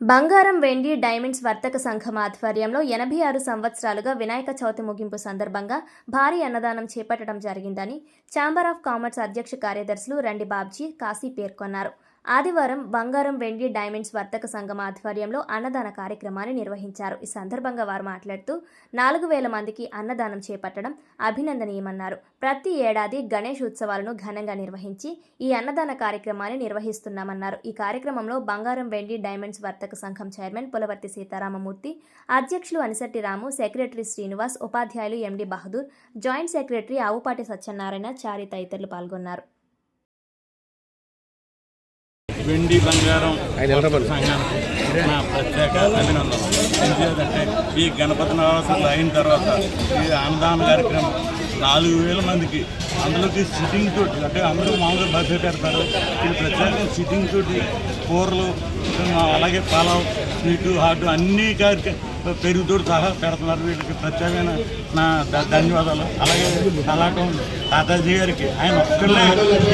బంగారం వెండి డైమండ్స్ వర్తక సంఘం ఆధ్వర్యంలో ఎనభై ఆరు సంవత్సరాలుగా వినాయక చవితి ముగింపు సందర్భంగా భారీ అన్నదానం చేపట్టడం జరిగిందని ఛాంబర్ ఆఫ్ కామర్స్ అధ్యక్ష కార్యదర్శులు రండి బాబ్జీ కాశీ పేర్కొన్నారు. ఆదివారం బంగారం వెండి డైమండ్స్ వర్తక సంఘం ఆధ్వర్యంలో అన్నదాన కార్యక్రమాన్ని నిర్వహించారు. ఈ సందర్భంగా వారు మాట్లాడుతూ నాలుగు వేల మందికి అన్నదానం చేపట్టడం అభినందనీయమన్నారు. ప్రతి ఏడాది గణేష్ ఉత్సవాలను ఘనంగా నిర్వహించి ఈ అన్నదాన కార్యక్రమాన్ని నిర్వహిస్తున్నామన్నారు. ఈ కార్యక్రమంలో బంగారం వెండి డైమండ్స్ వర్తక సంఘం చైర్మన్ పులవర్తి సీతారామమూర్తి అధ్యక్షులు అనిశెట్టి రాము సెక్రటరీ శ్రీనివాస్ ఉపాధ్యాయులు MD Bahadur joint secretary Avupati Satyanarayana Chari తదితరులు పాల్గొన్నారు. వెండి బంగారం? సంఘానికి నా ప్రత్యేక అభినందనలు. ఎందుకంటే ఈ గణపతి నవరాత్రులు అయిన తర్వాత ఈ అన్నదాన కార్యక్రమం నాలుగు వేల మందికి అందులోకి సిట్టింగ్ తోటి అంటే అందరూ మామూలుగా బఫే పెడతారు. ఇది ప్రత్యేకంగా సిట్టింగ్ తోటి కూరలు అలాగే పలావ్ స్వీటు హాట్ అన్ని కార్యక్రమం పెరుగుతోటి సహా పెడుతున్నారు వీళ్ళకి ప్రత్యేకమైన నా ధన్యవాదాలు. అలాగే కళాకం తాతాజీ గారికి ఆయన ఒక్కళ్ళే.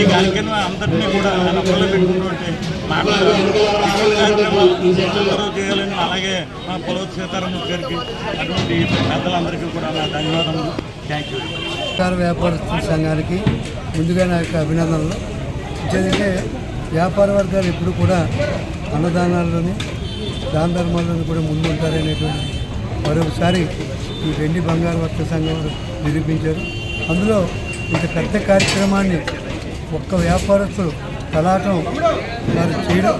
ఈ కార్యక్రమం అందరినీ కూడా ఆయన ఒక్కళ్ళే కార్యక్రమాలు అందరూ చేయాలని అలాగే మా పొలవ సీతారామూర్తి గారికి అటువంటి పెద్దలందరికీ కూడా నా ధన్యవాదములు. థ్యాంక్ యూ వ్యాపార సంఘానికి ముందుగా నా యొక్క అభినందనలు. ఎందుకంటే వ్యాపార వర్గాలు ఎప్పుడు కూడా అన్నదానాల్లోని దాన ధర్మాల్లోని కూడా ముందు ఉంటారనేటువంటి మరొకసారి ఈ వెండి బంగారు వర్త సంఘం నిరూపించారు. అందులో ఇంత పెద్ద కార్యక్రమాన్ని ఒక్క వ్యాపారస్తులు కలాటం వారు చేయడం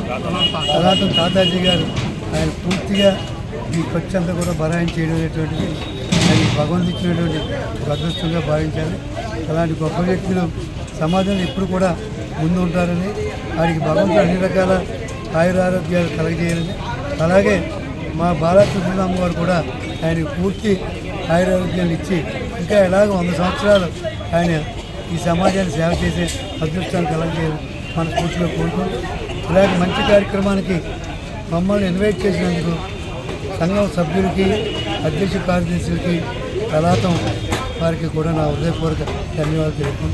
కలాటం తాతాజీ గారు ఆయన పూర్తిగా ఈ ఖర్చు అంతా కూడా బరాయిన్ చేయడం అనేటువంటిది ఆయన భగవంతు ఇచ్చినటువంటి ఒక అదృష్టంగా భావించాలి అలాంటి గొప్ప వ్యక్తులు సమాజంలో ఎప్పుడు కూడా ముందు ఉంటారని వారికి భగవంతుడు అన్ని రకాల ఆయురారోగ్యాలు కలగజేయాలని అలాగే మా బాలకృష్ణరామ్ గారు కూడా ఆయన పూర్తి ఆయురారోగ్యాలు ఇచ్చి ఇంకా ఎలాగో వంద సంవత్సరాలు ఆయన ఈ సమాజాన్ని సేవ చేసే అదృష్టాన్ని కలగజేయాలి మన కోరుకుంటూ ఇలాంటి మంచి కార్యక్రమానికి మమ్మల్ని ఇన్వైట్ చేసినందుకు సంఘం సభ్యులకి అధ్యక్ష కార్యదర్శులకి కళాతం వారికి కూడా నా హృదయపూర్వక ధన్యవాదాలు తెలుపుకుంటూ